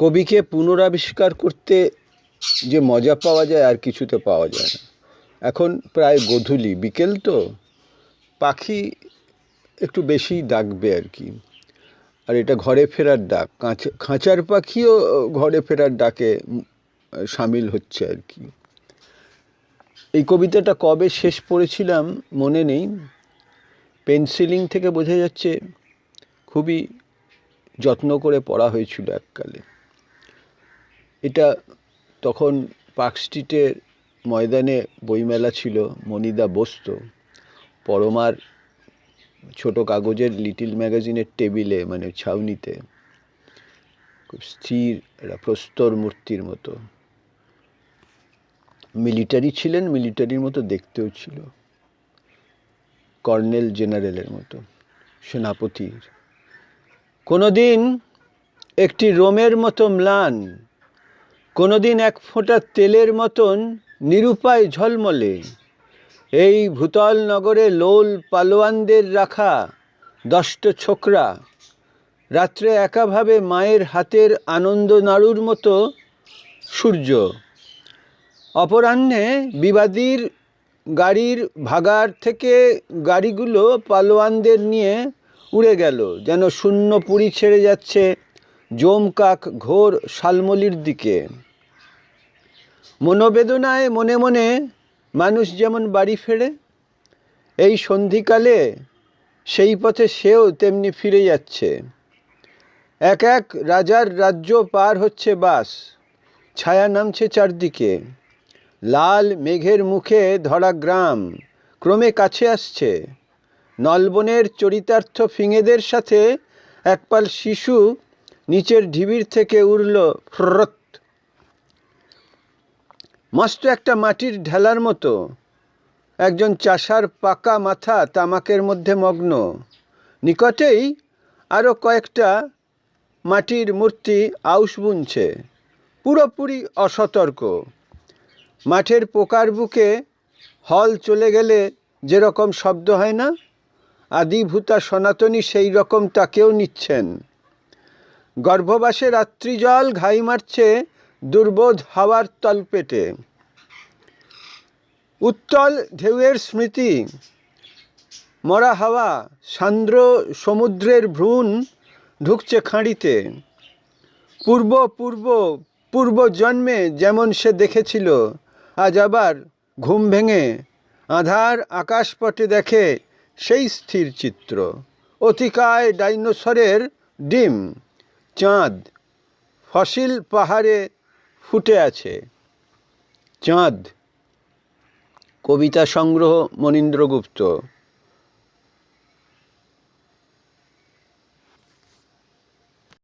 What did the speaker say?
কবিকে পুনরাবিষ্কার করতে যে মজা পাওয়া যায় আর কিছুতে পাওয়া যায় না। এখন প্রায় গোধূলি, বিকেল তো, পাখি একটু বেশি ডাকবে আর কি। আর এটা ঘরে ফেরার ডাক খাঁচার পাখিও ঘরে ফেরার ডাকে সামিল হচ্ছে আর কি। এই কবিতাটা কবে শেষ পড়েছিলাম মনে নেই। পেন্সিলিং থেকে বোঝা যাচ্ছে খুবই যত্ন করে পড়া হয়েছিল এককালে। এটা তখন পার্ক স্ট্রিটের ময়দানে বইমেলা ছিল, মনিদা বসত। পরমার ছোট কাগজের লিটিল ম্যাগাজিনের টেবিলে মানে ছাউনিতে। খুব স্থির, একটা প্রস্তর মূর্তির মতো। মিলিটারি ছিলেন, মিলিটারির মতো দেখতেও ছিল। কর্নেল জেনারেলের মতো, সেনাপতির। কোনোদিন একটি রোমের মতো ম্লান কোনোদিন এক ফোঁটা তেলের মতন নিরুপায় ঝলমলে। এই ভূতল নগরে লোল পালোয়ানদের রাখা দষ্ট ছোকরা। রাত্রে একাভাবে মায়ের হাতের আনন্দ নাড়ুর মতো সূর্য। অপরাহ্নে বিবাদীর গাড়ির ভাগার থেকে গাড়িগুলো পালোয়ানদের নিয়ে উড়ে গেল, যেন শূন্য পুরী ছেড়ে যাচ্ছে জমকাক ঘোর শালমলির দিকে। মনোবেদনায় মনে মনে মানুষ যেমন বাড়ি ফেরে, এই সন্ধিকালে সেই পথে সেও তেমনি ফিরে যাচ্ছে। এক এক রাজার রাজ্য পার হচ্ছে বাস, ছায়া নামছে চারদিকে। লাল মেঘের মুখে ধরা গ্রাম, ক্রমে কাছে আসছে। নলবনের চরিতার্থ ফিঙেদের সাথে একপাল শিশু নিচের ঢিবির থেকে উড়ল ফ্রত। মস্ত একটা মাটির ঢেলার মতো। একজন চাষার পাকা মাথা তামাকের মধ্যে মগ্ন। নিকটেই আরও কয়েকটা মাটির মূর্তি আউশ বুনছে। পুরোপুরি অসতর্ক। মাঠের পোকার বুকে হল চলে গেলে যেরকম শব্দ হয় না, আদিভূতা সনাতনী সেই রকম তাকেও নিচ্ছেন। গর্ভবাসে রাত্রিজল ঘাই মারছে দুর্বোধ হাওয়ার তলপেটে। উত্তল ঢেউয়ের স্মৃতি, মরা হাওয়া, সান্দ্র সমুদ্রের ভ্রূণ ঢুকছে খাঁড়িতে। পূর্ব পূর্ব পূর্ব জন্মে যেমন সে দেখেছিল, আজ আবার ঘুম ভেঙে আধার আকাশপটে দেখে সেই স্থির চিত্র। অতিকায় ডাইনোসরের ডিম। চাঁদ ফসিল পাহাড়ে ফুটে আছে। চাঁদ। কবিতা সংগ্রহ মনীন্দ্রগুপ্ত।